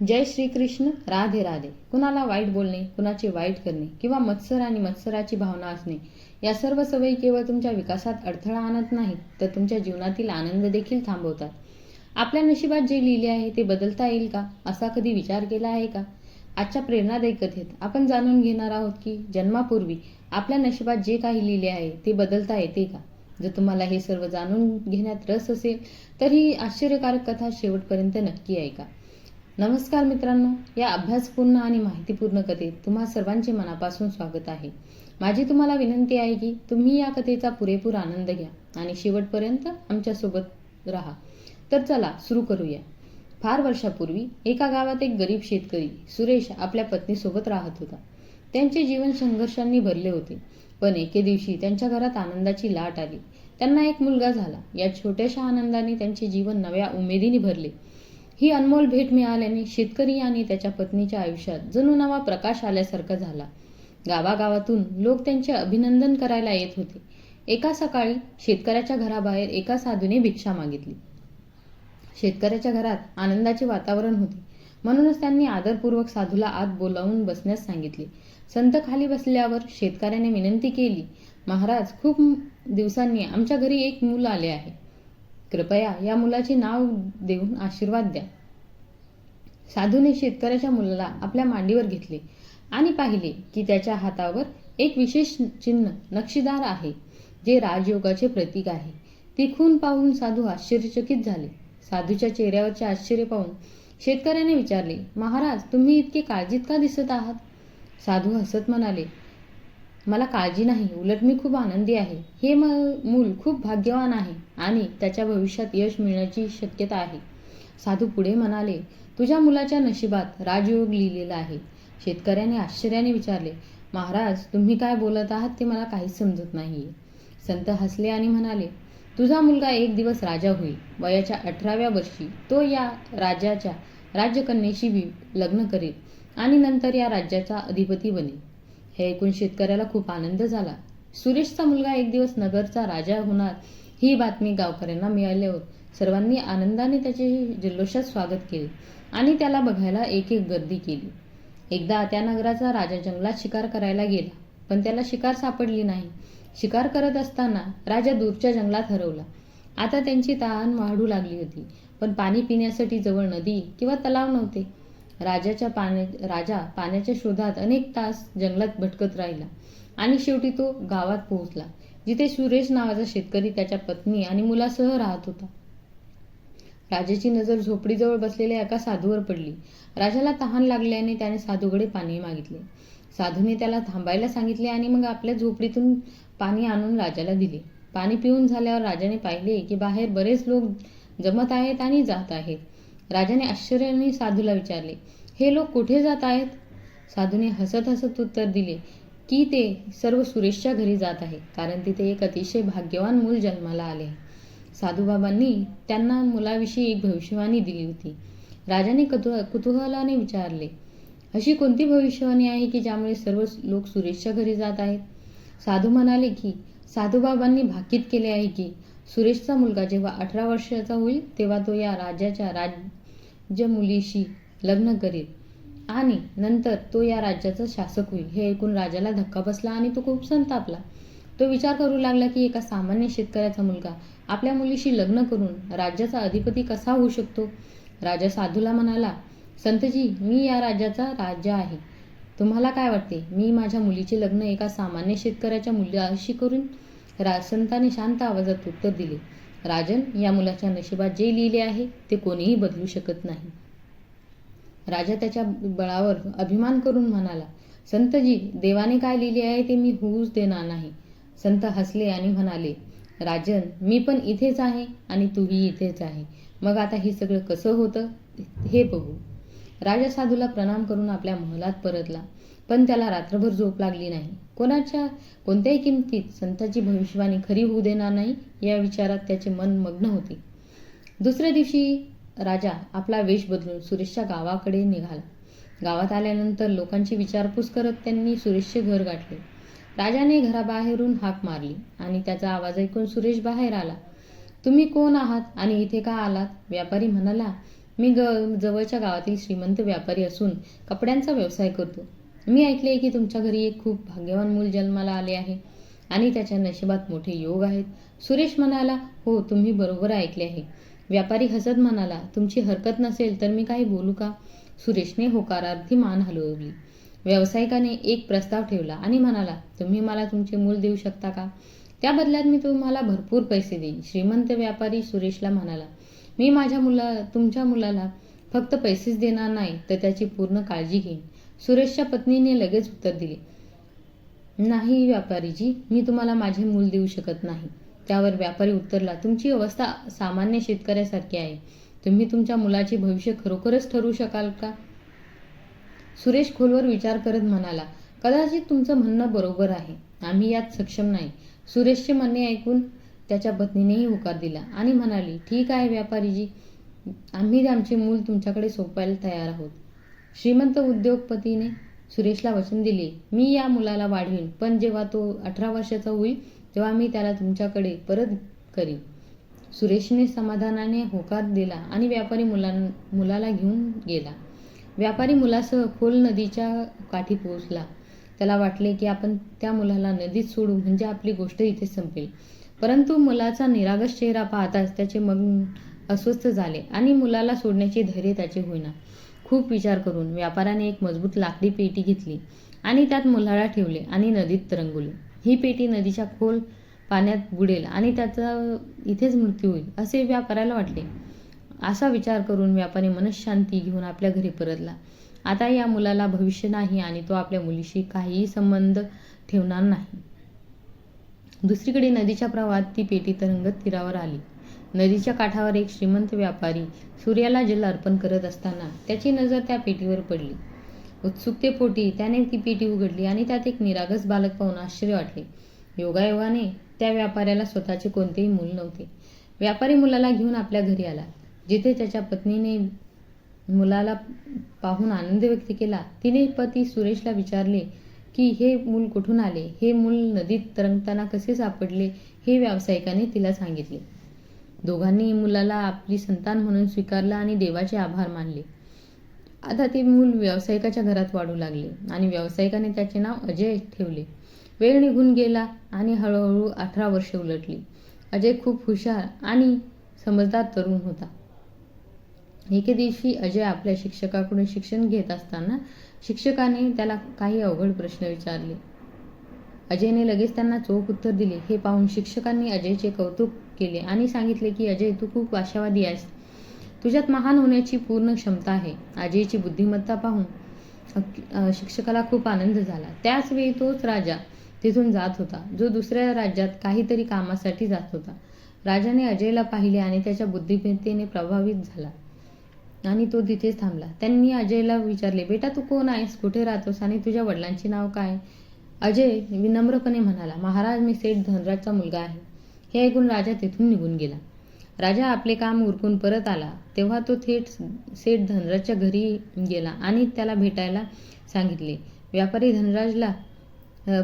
जय श्रीकृष्ण राधे राधे. कुणाला वाईट बोलणे कुणाचे वाईट करणे किंवा मत्सर आणि मत्सराची भावना असणे या सर्व सवयी केवळ तुमच्या विकासात अडथळा आणत नाहीत तर तुमच्या जीवनातील आनंद देखील थांबवतात. आपल्या नशिबात जे लिहिले आहे ते बदलता येईल का? असा कधी विचार केला आहे का? आजच्या प्रेरणादायी कथेत आपण जाणून घेणार आहोत की जन्मापूर्वी आपल्या नशिबात जे काही लिहिले आहे ते बदलता येते का? जर तुम्हाला हे सर्व जाणून घेण्यात रस असेल तर ही आश्चर्यकारक कथा शेवटपर्यंत नक्की ऐका. नमस्कार मित्रांनो या अभ्यासपूर्ण आणि माहितीपूर्ण कथेत तुम्हा सर्वांचे मनापासून स्वागत आहे. माझी तुम्हाला विनंती आहे की तुम्ही या कथेचा पुरेपूर आनंद घ्या आणि शेवटपर्यंत आमच्यासोबत राहा. तर चला सुरू करूया. फार वर्षापूर्वी एका गावात एक गरीब शेतकरी सुरेश आपल्या पत्नीसोबत राहत होता. त्यांचे जीवन संघर्षांनी भरले होते पण एके दिवशी त्यांच्या घरात आनंदाची लाट आली. त्यांना एक मुलगा झाला. या छोट्याशा आनंदाने त्यांचे जीवन नव्या उमेदीने भरले. ही अनमोल भेट मिळाल्याने शेतकरी आणि त्याच्या पत्नीच्या आयुष्यात जणू नवा प्रकाश आल्यासारखा झाला. गावागावातून लोक त्यांचे अभिनंदन करायला येत होते. एका सकाळी शेतकऱ्याच्या घराबाहेर एका साधूने भिक्षा मागितली. शेतकऱ्याच्या घरात आनंदाचे वातावरण होते. म्हणूनच त्यांनी आदरपूर्वक साधूला आत बोलावून बसण्यास सांगितले. संत खाली बसल्यावर शेतकऱ्याने विनंती केली महाराज खूप दिवसांनी आमच्या घरी एक मूल आले आहे. कृपया या मुलाचे नाव देऊन आशीर्वाद द्या. साधूने शेतकऱ्याच्या मुलाला आपल्या मांडीवर घेतले आणि पाहिले की त्याच्या हातावर एक विशेष चिन्ह नक्षीदार आहे जे राजयोगाचे प्रतीक आहे. ती खून पाहून साधू आश्चर्यचकित झाले. साधूच्या चेहऱ्यावरचे आश्चर्य पाहून शेतकऱ्याने विचारले महाराज तुम्ही इतके काळजीत का दिसत आहात? साधू हसत म्हणाले मला काळजी नाही उलट मी खूप आनंदी आहे. हे म मूल खूप भाग्यवान आहे आणि त्याच्या भविष्यात यश मिळण्याची शक्यता आहे. साधू पुढे म्हणाले तुझ्या मुलाच्या नशिबात राजयोग लिहिलेला आहे. शेतकऱ्याने आश्चर्याने विचारले महाराज तुम्ही काय बोलत आहात ते मला काहीच समजत नाही संत हसले आणि म्हणाले तुझा मुलगा एक दिवस राजा होईल. वयाच्या अठराव्या वर्षी तो या राजाच्या राज्यकन्येशी लग्न करेल आणि नंतर या राज्याचा अधिपती बनेल. हे ऐकून शेतकऱ्याला खूप आनंद झाला. सुरेशचा मुलगा एक दिवस नगरचा राजा होणार ही बातमी गावकऱ्यांना मिळाल्यावर सर्वांनी आनंदाने त्याचे जल्लोषात स्वागत केले आणि त्याला बघायला एक एक गर्दी केली. एकदा त्या नगराचा राजा जंगलात शिकार करायला गेला पण त्याला शिकार सापडली नाही. शिकार करत असताना राजा दूरच्या जंगलात हरवला. आता त्यांची तहान वाढू लागली होती पण पाणी पिण्यासाठी जवळ नदी किंवा तलाव नव्हते. राजाच्या पाण्या राजा पाण्याच्या शोधात अनेक तास जंगलात भटकत राहिला आणि शेवटी तो गावात पोहोचला जिथे सुरेश नावाचा शेतकरी त्याच्या पत्नी आणि मुलासह राहत होता. राजाची नजर झोपडीजवळ बसलेल्या एका साधूवर पडली. राजाला तहान लागल्याने त्याने साधूकडे पाणी मागितले. साधूने त्याला थांबायला सांगितले आणि मग आपल्या झोपडीतून पाणी आणून राजाला दिले. पाणी पिऊन झाल्यावर राजाने पाहिले की बाहेर बरेच लोक जमत आहेत आणि जात आहेत. राजाने आश्चर्याने साधूला विचारले हे लोक कुठे जात आहेत? साधूने हसत हसत उत्तर दिले की ते सर्व सुरेशच्या घरी जात आहे कारण तिथे एक अतिशय भाग्यवान मूल जन्माला आले साधूबाबांनी त्यांना मुलाविषयी एक भविष्यवाणी दिली होती. राजाने कुतुह कुतूहलाने विचारले अशी कोणती भविष्यवाणी आहे की ज्यामुळे सर्व लोक सुरेशच्या घरी जात आहेत? साधू म्हणाले की साधूबाबांनी भाकीत केले आहे की सुरेशचा मुलगा जेव्हा अठरा वर्षाचा होईल तेव्हा तो या राजाच्या ज्या मुलीशी लग्न करेल आणि नंतर तो या राज्याचा शासक होईल. हे ऐकून राजाला धक्का बसला आणि तो खूप संतापला. तो विचार करू लागला की एका सामान्य शेतकऱ्याचा मुलगा आपल्या मुलीशी लग्न करून राज्याचा अधिपती कसा होऊ शकतो? राजा साधूला म्हणाला संतजी मी या राज्याचा राजा आहे. तुम्हाला काय वाटते? मी माझ्या मुलीचे लग्न एका सामान्य शेतकऱ्याच्या मुलाशी करून रा संताने शांत आवाजात उत्तर दिले. राजन या मुलाच्या नशिबात जे लिहिले आहे ते कोणीही बदलू शकत नाही. राजा त्याच्या बळावर अभिमान करून म्हणाला संतजी देवाने काय लिहिले आहे ते मी होऊच देणार नाही. संत हसले आणि म्हणाले राजन मी पण इथेच आहे आणि तूही इथेच आहे. मग आता हे सगळं कसं होतं हे बघू. राजा साधूला प्रणाम करून आपल्या महलात परतला. पण त्याला रात्रभर झोप लागली नाही. कोणाच्या कोणत्याही किमतीत संताची भविष्यवाणी खरी होऊ देणार नाही या विचारात त्याचे मन मग्न होते. दुसऱ्या दिवशी राजा आपला वेश बदलून सुरेशच्या गावाकडे निघाला. गावात आल्यानंतर लोकांची विचारपूस करत त्यांनी सुरेशचे घर गाठले. राजाने घराबाहेरून हाक मारली आणि त्याचा आवाज ऐकून सुरेश बाहेर आला. तुम्ही कोण आहात आणि इथे का आलात? व्यापारी म्हणाला. मी ग जवळच्या गावातील श्रीमंत व्यापारी असून कपड्यांचा व्यवसाय करतो. मी ऐकले की तुमच्या घरी एक खूप भाग्यवान मूल जन्माला आले आहे आणि त्याच्या नशिबात मोठे योग आहेत. सुरेश म्हणाला हो तुम्ही बरोबर ऐकले आहे. व्यापारी हसत म्हणाला तुमची हरकत नसेल तर मी काही बोलू का? सुरेशने होकारार्थी मान हलवली. व्यावसायिकाने एक प्रस्ताव ठेवला आणि म्हणाला तुम्ही मला तुमचे मूल देऊ शकता का? त्या बदल्यात मी तुम्हाला भरपूर पैसे देईन. श्रीमंत व्यापारी सुरेशला म्हणाला मी माझ्या मुला तुमच्या मुलाला फक्त पैसेच देणार नाही तर त्याची पूर्ण काळजी घेईन. सुरेशच्या पत्नीने लगेच उत्तर दिले नाही व्यापारीजी मी तुम्हाला माझे मूल देऊ शकत नाही. त्यावर व्यापारी उत्तरला तुमची अवस्था सामान्य शेतकऱ्यासारखी आहे. तुम्ही तुमच्या मुलाचे भविष्य खरोखरच ठरवू शकाल का? सुरेश खोलवर विचार करत म्हणाला कदाचित तुमचं म्हणणं बरोबर आहे. आम्ही यात सक्षम नाही. सुरेशचे म्हणणे ऐकून त्याच्या पत्नीनेही होकार दिला आणि म्हणाली ठीक आहे व्यापारीजी आम्ही आमचे मूल तुमच्याकडे सोपायला तयार आहोत. श्रीमंत उद्योगपतीने सुरेशला वचन दिले मी या मुलाला वाढवीन पण जेव्हा तो अठरा वर्षाचा होईल तेव्हा मी त्याला तुमच्याकडे परत करीन. सुरेशने समाधानाने होकार दिला आणि व्यापारी मुलां मुलाला घेऊन गेला. व्यापारी मुलासह खोल नदीच्या काठी पोहोचला. त्याला वाटले की आपण त्या मुलाला नदीत सोडू म्हणजे आपली गोष्ट इथे संपेल. परंतु मुलाचा निरागस चेहरा पाहताच त्याचे मग अस्वस्थ झाले आणि मुलाला सोडण्याचे धैर्य त्याचे होईना. खूप विचार करून व्यापाऱ्याने एक मजबूत लाकडी पेटी घेतली आणि त्यात मुलाळा ठेवले आणि नदीत तरंगवले ही पेटी नदीच्या खोल पाण्यात बुडेल आणि त्याचा इथेच मृत्यू होईल असे व्यापाऱ्याला वाटले. असा विचार करून व्यापारी मनशांती घेऊन आपल्या घरी परतला. आता या मुलाला भविष्य नाही आणि तो आपल्या मुलीशी काहीही संबंध ठेवणार नाही. दुसरीकडे नदीच्या प्रवाहात ती पेटी तरंगत तीरावर आली. नदीच्या काठावर एक श्रीमंत व्यापारी सूर्याला जल अर्पण करत असताना त्याची नजर त्या पेटीवर पडली. उत्सुकतेपोटी त्याने ती पेटी उघडली आणि त्यात एक निरागस बालक पाहून आश्चर्य वाटले. योगायोगाने त्या व्यापाऱ्याला स्वतःचे कोणतेही मूल नव्हते. व्यापारी मुलाला घेऊन आपल्या घरी आला. जिथे त्याच्या पत्नीने मुलाला पाहून आनंद व्यक्त केला तिने पती सुरेशला विचारले की हे मूल कुठून आले? हे मूल नदीत तरंगताना कसे सापडले? हे व्यावसायिकाने तिला सांगितले. दोघांनी मुलाला आपली संतान म्हणून स्वीकारलं आणि देवाचे आभार मानले. आता ते मूल व्यावसायिकाच्या घरात वाढू लागले आणि व्यावसायिकाने त्याचे नाव अजय ठेवले. वेळ निघून गेला आणि हळूहळू अठरा वर्षे उलटली. अजय खूप हुशार आणि समजदार तरुण होता. एके दिवशी अजय आपल्या शिक्षकाकडून शिक्षण घेत असताना शिक्षकाने त्याला काही अवघड प्रश्न विचारले. अजयने लगेच त्यांना चोख उत्तर दिले. हे पाहून शिक्षकांनी अजयचे कौतुक केले आणि सांगितले की अजय तू खूप आशावादी आहेस. तुझ्यात महान होण्याची पूर्ण क्षमता आहे. अजयची बुद्धिमत्ता पाहून शिक्षकाला खूप आनंद झाला. त्याचवेळी तोच राजा तिथून जात होता जो दुसऱ्या राज्यात काहीतरी कामासाठी जात होता. राजाने अजयला पाहिले आणि त्याच्या बुद्धिमत्तेने प्रभावित झाला आणि तो तिथेच थांबला. त्यांनी अजयला विचारले बेटा तू कोण आहेस? कुठे राहतोस? आणि तुझ्या वडिलांचे नाव काय? अजय विनम्रपणे म्हणाला महाराज मी सेठ धनराजचा मुलगा आहे. हे ऐकून राजा तिथून निघून गेला. राजा आपले काम उरकून परत आला. तेव्हा तो थेट सेठ धनराजच्या घरी गेला आणि त्याला भेटायला सांगितले. व्यापारी धनराजला अ,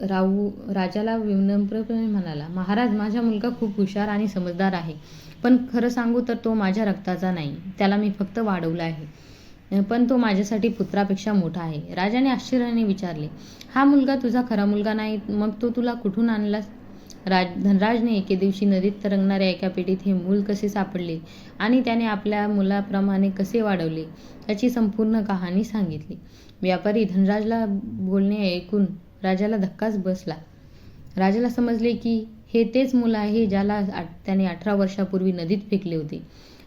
राहू राजाला विनम्रपणे म्हणाला महाराज माझा मुलगा खूप हुशार आणि समजदार आहे. पण खरं सांगू तर तो माझ्या रक्ताचा नाही. त्याला मी फक्त वाढवला आहे. पण तो माझ्यासाठी पुत्रापेक्षा मोठा आहे. राजाने आश्चर्याने विचारले हा मुलगा तुझा खरा मुलगा नाही. मग तो तुला कुठून आणलास राज धनराजने एके दिवशी नदीत तरंगणाऱ्या एका पेटीत हे मूल कसे सापडले आणि त्याने आपल्या मुलाप्रमाणे कसे वाढवले याची संपूर्ण कहाणी सांगितली. व्यापारी धनराजला बोलणे ऐकून राजाला धक्काच बसला. राजाला समजले की हे तेच मुलं आहे ज्याला त्याने अठरा वर्षापूर्वी नदीत फेकले होते.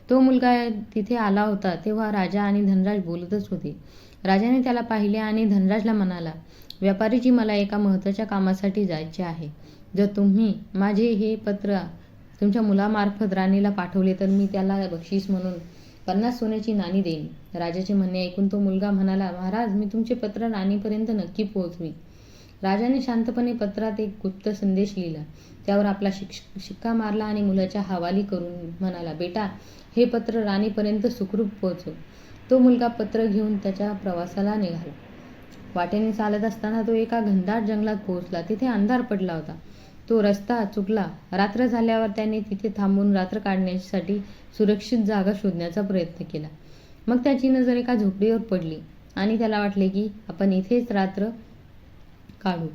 तो मुलगा तिथे आला होता तेव्हा राजा आणि धनराज बोलतच होते. राजाने त्याला पाहिले आणि धनराजला म्हणाला व्यापारीजी मला एका महत्त्वाच्या कामासाठी जायचे आहे. जर तुम्ही माझे हे पत्र तुमच्या मुलामार्फत राणीला पाठवले तर मी त्याला बक्षीस म्हणून पन्नास सोन्याची नाणी देईन. राजाचे म्हणणे ऐकून तो मुलगा म्हणाला महाराज मी तुमचे पत्र राणीपर्यंत नक्की पोहोचवी. राजाने शांतपणे पत्रात एक गुप्त संदेश लिहिला. त्यावर आपला शिक्ष शिक्का मारला आणि मुलाच्या हवाली करून म्हणाला बेटा हे पत्र राणीपर्यंत सुखरूप पोहोचव. तो मुलगा पत्र घेऊन त्याच्या प्रवासाला निघाला. वाटेने चालत असताना तो एका घनदाट जंगलात पोहोचला. तिथे अंधार पडला होता. तो रस्ता चुकला. रात्र झाल्यावर त्याने तिथे थांबून रात्र काढण्यासाठी सुरक्षित जागा शोधण्याचा प्रयत्न केला. मग त्याची नजर एका झोपडीवर पडली आणि त्याला वाटले की आपण इथेच रात्र काढू.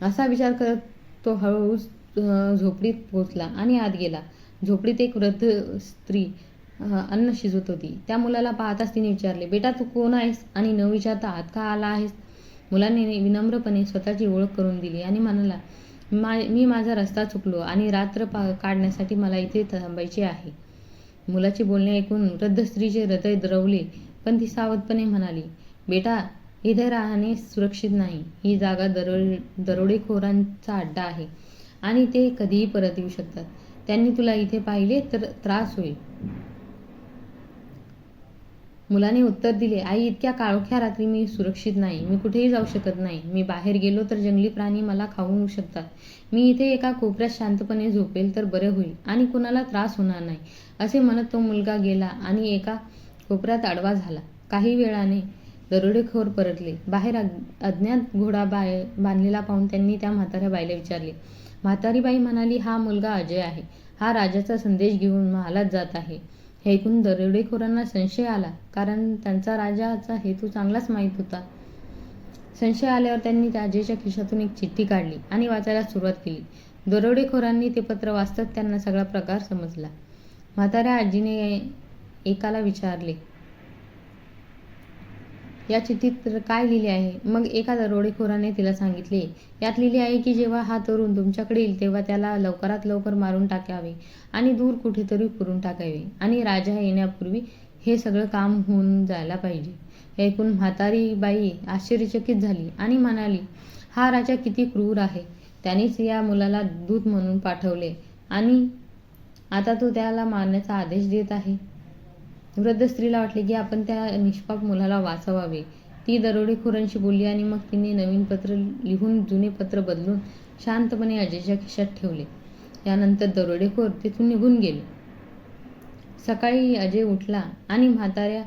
असा विचार करत तो हळूहळू झोपडीत पोहोचला आणि आत गेला. झोपडीत एक वृद्ध स्त्री अन्न शिजवत होती. त्या मुलाला पाहताच तिने विचारले बेटा तू कोण आहेस आणि न विचारता आत का आला आहेस? मुलाने विनम्रपणे स्वतःची ओळख करून दिली आणि म्हणाला मा मी माझा रस्ता चुकलो आणि रात्र पा काढण्यासाठी मला इथे थांबायचे आहे. मुलाचे बोलणे ऐकून वृद्ध स्त्रीचे हृदय द्रवले पण ती सावधपणे म्हणाली बेटा इथे राहणे सुरक्षित नाही. ही जागा दरो दरोडेखोरांचा अड्डा आहे आणि ते कधीही परत येऊ शकतात. त्यांनी तुला इथे पाहिले तर त्रास होईल. मुलाने उत्तर दिले आई इतक्या काळोख्या रात्री मी सुरक्षित नाही. मी कुठेही जाऊ शकत नाही. मी बाहेर गेलो तर जंगली प्राणी मला खाऊ शकतात. मी इथे एका कोपऱ्यात शांतपणे झोपेल तर बरे होईल आणि कुणाला त्रास होणार नाही. असे म्हणत तो मुलगा गेला आणि एका कोपऱ्यात आडवा झाला. काही वेळाने दरोडेखोर परतले. बाहेर अज्ञात घोडा बाय बांधलेला पाहून त्यांनी त्या म्हाताऱ्या बाईला विचारले म्हातारी बाई म्हणाली हा मुलगा अजय आहे. हा राजाचा संदेश घेऊन महालात जात आहे. हे ऐकून दरोडेखोरांना संशय आला कारण त्यांचा राजाचा हेतू चांगलाच माहीत होता. संशय आल्यावर त्यांनी राजेच्या खिशातून एक चिठ्ठी काढली आणि वाचायला सुरुवात केली. दरोडेखोरांनी ते पत्र वाचताच त्यांना सगळा प्रकार समजला. म्हाताऱ्या आजीने एकाला विचारले या चिठ्ठीत काय लिहिले आहे? मग एका दरोडेखोराने तिला सांगितले. यात लिहिले आहे की जेव्हा हा तरुण तुमच्याकडे येईल तेव्हा त्याला लवकरात लवकर मारून टाकावे आणि दूर कुठेतरी पुरून टाकावे आणि राजा येण्यापूर्वी हे सगळं काम होऊन जायला पाहिजे. ऐकून म्हातारी बाई आश्चर्यचकित झाली आणि म्हणाली हा राजा किती क्रूर आहे. त्यानेच या मुलाला दूत म्हणून पाठवले आणि आता तो त्याला मारण्याचा आदेश देत आहे. वृद्ध स्त्रीला वाटले की आपण त्या निष्पाप मुलाला वाचवावे. ती दरोडेखोरांशी बोलली आणि मग तिने नवीन पत्र लिहून जुने पत्र बदलून शांतपणे अजयच्या खिशात ठेवले. त्यानंतर दरोडेखोर तिथून निघून गेले. सकाळी अजय उठला आणि म्हाताऱ्या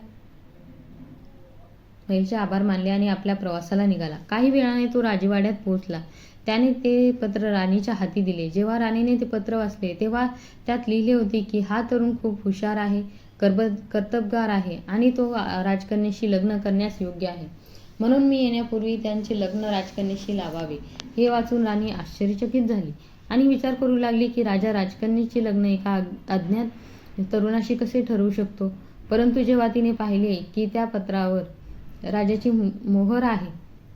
महिलचे आभार मानले आणि आपल्या प्रवासाला निघाला. काही वेळाने तो राजवाड्यात पोहोचला. त्याने ते पत्र राणीच्या हाती दिले. जेव्हा राणीने ते पत्र वाचले तेव्हा त्यात लिहिले होते की हा तरुण खूप हुशार आहे. कर्ब कर्तबगार आहे आणि तो राजकन्याशी लग्न करण्यास योग्य आहे. म्हणून मी येण्यापूर्वी त्यांचे लग्न राजकन्याशी लावावे. हे वाचून राणी आश्चर्यचकित झाली आणि विचार करू लागली की राजा राजकन्याचे लग्न एका अज्ञात तरुणाशी कसे ठरवू शकतो? परंतु जेव्हा तिने पाहिले की त्या पत्रावर राजाची मोहर आहे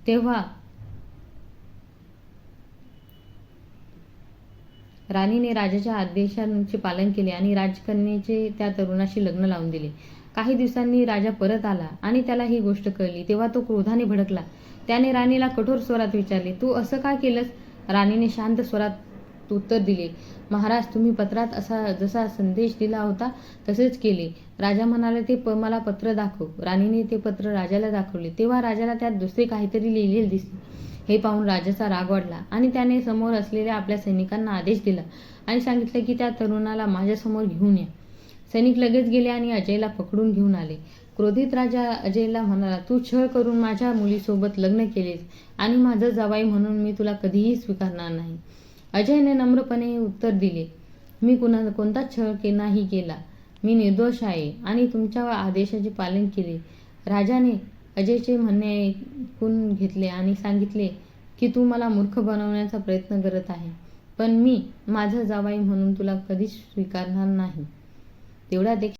तेव्हा राणीने राजाच्या आदेशांचे पालन केले आणि राजकन्येचे त्या तरुणाशी लग्न लावून दिले. काही दिवसांनी राजा परत आला आणि त्याला ही गोष्ट कळली. तेव्हा तो क्रोधाने भडकला. त्याने राणीला कठोर स्वरात विचारले तू असं का केलंस? राणीने शांत स्वरात उत्तर दिले महाराज तुम्ही पत्रात असा जसा संदेश दिला होता तसेच केले. राजा म्हणाले ते प मला पत्र दाखव. राणीने ते पत्र राजाला दाखवले. तेव्हा राजाला त्यात दुसरे काहीतरी लिहिलेले दिसले. हे पाहून राजाचा राग वाढला आणि त्याने समोर असलेल्या आपल्या सैनिकांना आदेश दिला आणि सांगितलं की त्या तरुणाला माझ्यासमोर घेऊन या. सैनिक लगेच गेले आणि अजयला पकडून घेऊन आले. क्रोधित राजा अजयला म्हणाला तू छळ करून माझ्या मुलीसोबत लग्न केलेस आणि माझं जवाई म्हणून मी तुला कधीही स्वीकारणार नाही. अजयने नम्रपणे उत्तर दिले मी कुणा कोणताच छळ के नाही केला. मी निर्दोष आहे आणि तुमच्या आदेशाचे पालन केले. राजाने अजयचे म्हणणे ऐकून घेतले आणि सांगितले की तू मला मूर्ख बनवण्याचा प्रयत्न करत आहे पण मी माझा जावाई म्हणून तुला कधीच स्वीकारणार नाही. तेवढ्यात एक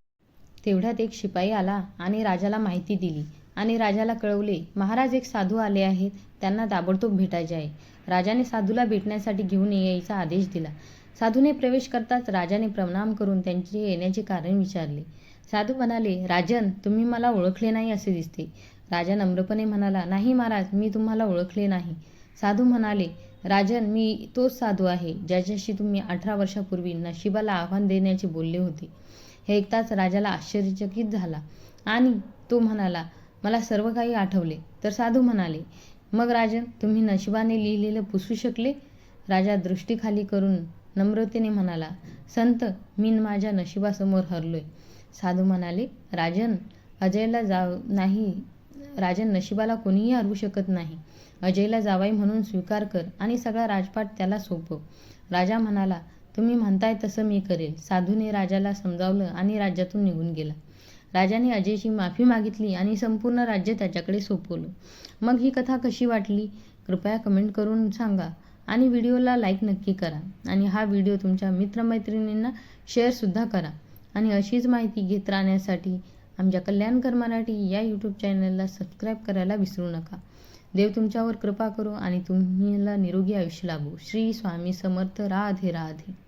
तेवढ्यात एक शिपाई आला आणि राजाला माहिती दिली आणि राजाला कळवले महाराज एक साधू आले आहेत त्यांना ताबडतोब भेटायचे आहे. राजाने साधूला भेटण्यासाठी घेऊन यायचा आदेश दिला. साधूने प्रवेश करताच राजाने प्रणाम करून त्यांचे येण्याचे कारण विचारले. साधू म्हणाले राजन तुम्ही मला ओळखले नाही असे दिसते. राजा नम्रपणे म्हणाला नाही महाराज मी तुम्हाला ओळखले नाही. साधू म्हणाले राजन मी तोच साधू आहे ज्याच्याशी तुम्ही अठरा वर्षापूर्वी नशिबाला आव्हान देण्याचे बोलले होते. हे ऐकताच राजाला आश्चर्यचकित झाला आणि तो म्हणाला मला सर्व काही आठवले. तर साधू म्हणाले मग राजन तुम्ही नशिबाने लिहिलेलं पुसू शकले? राजा दृष्टीखाली करून नम्रतेने म्हणाला संत मी माझ्या नशिबासमोर हरलोय. साधू म्हणाले राजन अजयला जाव नाही राजन नशिबाला कोणीही हरवू शकत नाही. अजयला जावाई म्हणून स्वीकार कर आणि सगळा राजपाट त्याला सोपव. राजा म्हणाला तुम्ही म्हणताय तसं मी करेल. साधूने राजाला समजावलं आणि राज्यातून निघून गेला. राजाने अजयची माफी मागितली आणि संपूर्ण राज्य त्याच्याकडे सोपवलं. मग ही कथा कशी वाटली? कृपया कमेंट करून सांगा आणि व्हिडिओला लाईक नक्की करा आणि हा व्हिडिओ तुमच्या मित्रमैत्रिणींना शेअरसुद्धा करा आणि अशीच माहिती घेत राहण्यासाठी आमच्या कल्याणकर मराठी या यूट्यूब चॅनलला सबस्क्राईब करायला विसरू नका. देव तुमच्यावर कृपा करू आणि तुम्हाला निरोगी आयुष्य लाभू. श्री स्वामी समर्थ. राधे राधे.